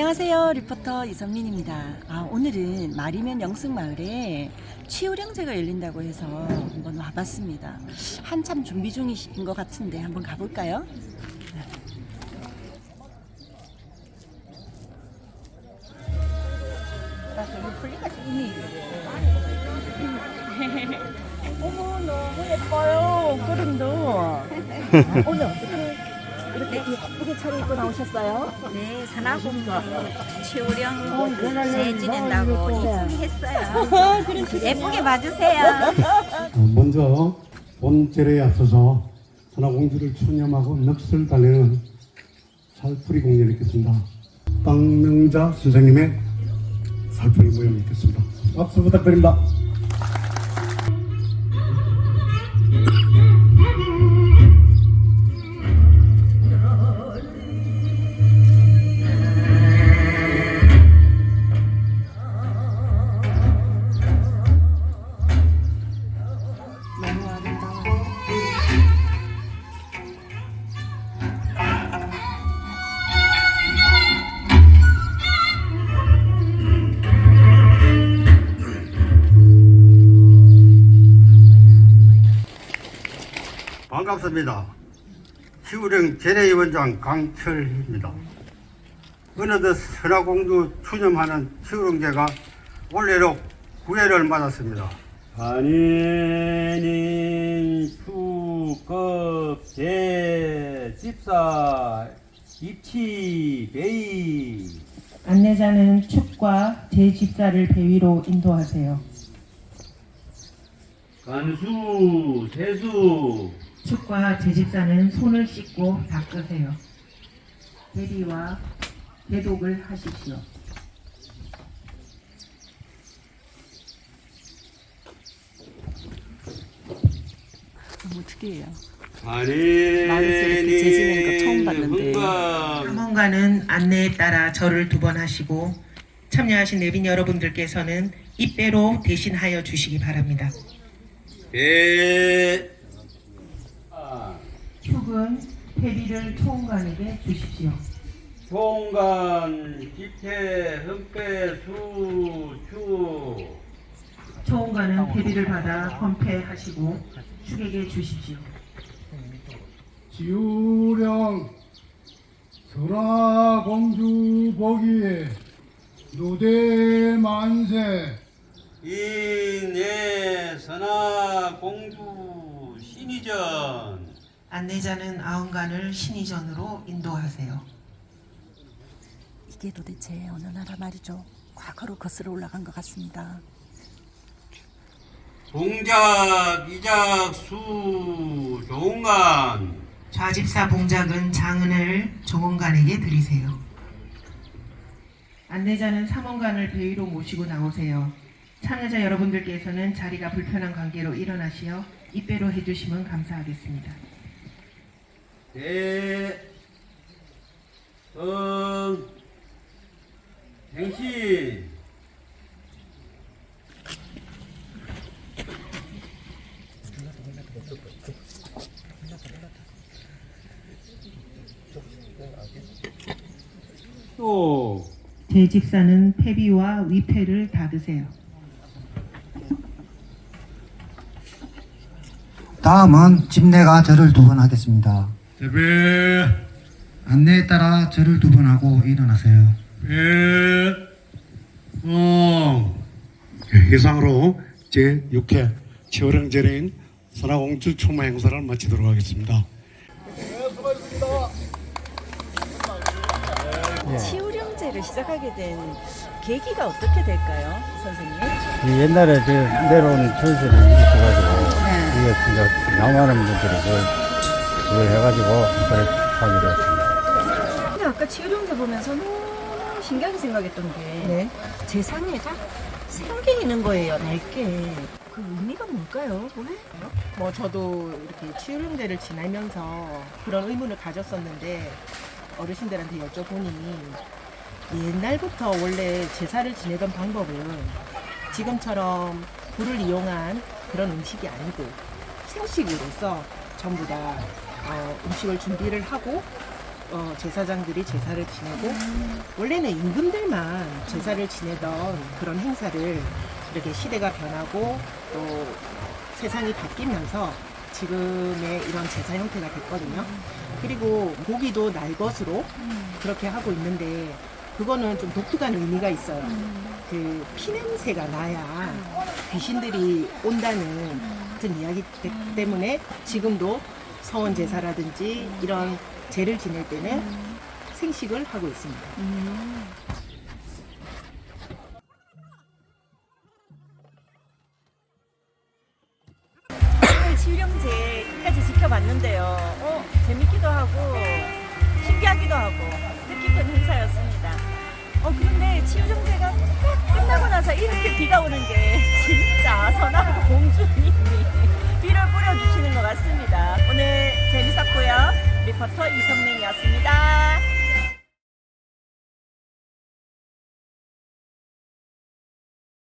안녕하세요. 리포터 이선민입니다. 아, 오늘은 마리면 영승마을에 치유령제가 열린다고 해서 한번 와봤습니다. 한참 준비 중이신 것 같은데 한번 가볼까요? 어머 너무 예뻐요 그림도 오늘 이렇게 예쁘게 차려입고 나오셨어요? 네, 산하공주 치우령 어, 새 지낸다고 네. 했어요. 예쁘게 봐주세요. 어, 먼저 본절에 앞서서 선화공주를 추념하고 넋을 달래는 살풀이 공연을 있겠습니다. 빵명자 선생님의 살풀이 모형이 있겠습니다. 박수 부탁드립니다. 반갑습니다. 시우령 재래위원장 강철입니다. 어느덧 선화공주 추념하는 시우령제가 올해로 9회를 맞았습니다. 한인인 수급 제 집사 입치 베이 안내자는 축과 제집사를 배위로 인도하세요. 간수 세수 축과 제집사는 손을 씻고 닦으세요. 대리와 대독을 하십시오. 이렇게 재지는 거 처음 봤는데. 탐험가는 안내에 따라 절을 두 번 하시고 참여하신 내빈 여러분들께서는 입배로 대신하여 주시기 바랍니다. 배 축은 대리를 총관에게 주십시오. 총간 기태 흠배 수추 총관은 대리를 받아 헌패하시고 축에게 주십시오. 지우령 선화공주 보기에 노대 만세 인예 선화 공주 신이전 안내자는 아흔간을 신의전으로 인도하세요. 이게 도대체 어느 나라 말이죠? 과거로 거슬러 올라간 것 같습니다. 동작 이작 수 종간 좌집사 봉작은 장은을 종원관에게 드리세요. 안내자는 삼원관을 배위로 모시고 나오세요. 참여자 여러분들께서는 자리가 불편한 관계로 일어나시어 입배로 해주시면 감사하겠습니다. 대, 응, 행신, 또, 제집사는 패비와 위패를 닫으세요. 다음은 집내가 절을 두 번 하겠습니다. 대배 안내에 따라 절을 두 번 하고 일어나세요. 배 어. 이상으로 제 6회 치오령제인 선화공주 추모 행사를 마치도록 하겠습니다. 치유령제를 시작하게 된 계기가 어떻게 될까요, 선생님? 이 옛날에 저 내려온 전설이 있어가지고 이게 진짜 나만한 분들이 그걸, 그걸 해가지고 그걸 하게 되었습니다. 근데 아까 치유령제 보면서 너무 신기하게 생각했던 게 재상에 딱 생기는 거예요, 낡게. 그 의미가 뭘까요, 왜? 뭐 저도 이렇게 치유령제를 지내면서 그런 의문을 가졌었는데 어르신들한테 여쭤보니 옛날부터 원래 제사를 지내던 방법은 지금처럼 불을 이용한 그런 음식이 아니고 생식으로서 전부 다 어, 음식을 준비를 하고 어, 제사장들이 제사를 지내고 원래는 임금들만 제사를 지내던 그런 행사를 이렇게 시대가 변하고 또 세상이 바뀌면서 지금의 이런 제사 형태가 됐거든요. 그리고 고기도 날 것으로 그렇게 하고 있는데 그거는 좀 독특한 의미가 있어요. 그 피냄새가 나야 귀신들이 온다는 같은 이야기 때- 때문에 지금도 서원 제사라든지 이런 제를 지낼 때는 생식을 하고 있습니다. 끝까지 지켜봤는데요. 어, 재밌기도 하고 신기하기도 하고 뜻깊은 행사였습니다. 어, 그런데 치유령제가 딱 끝나고 나서 이렇게 비가 오는 게 진짜 선하고 공주님이 리포터 이성민이었습니다.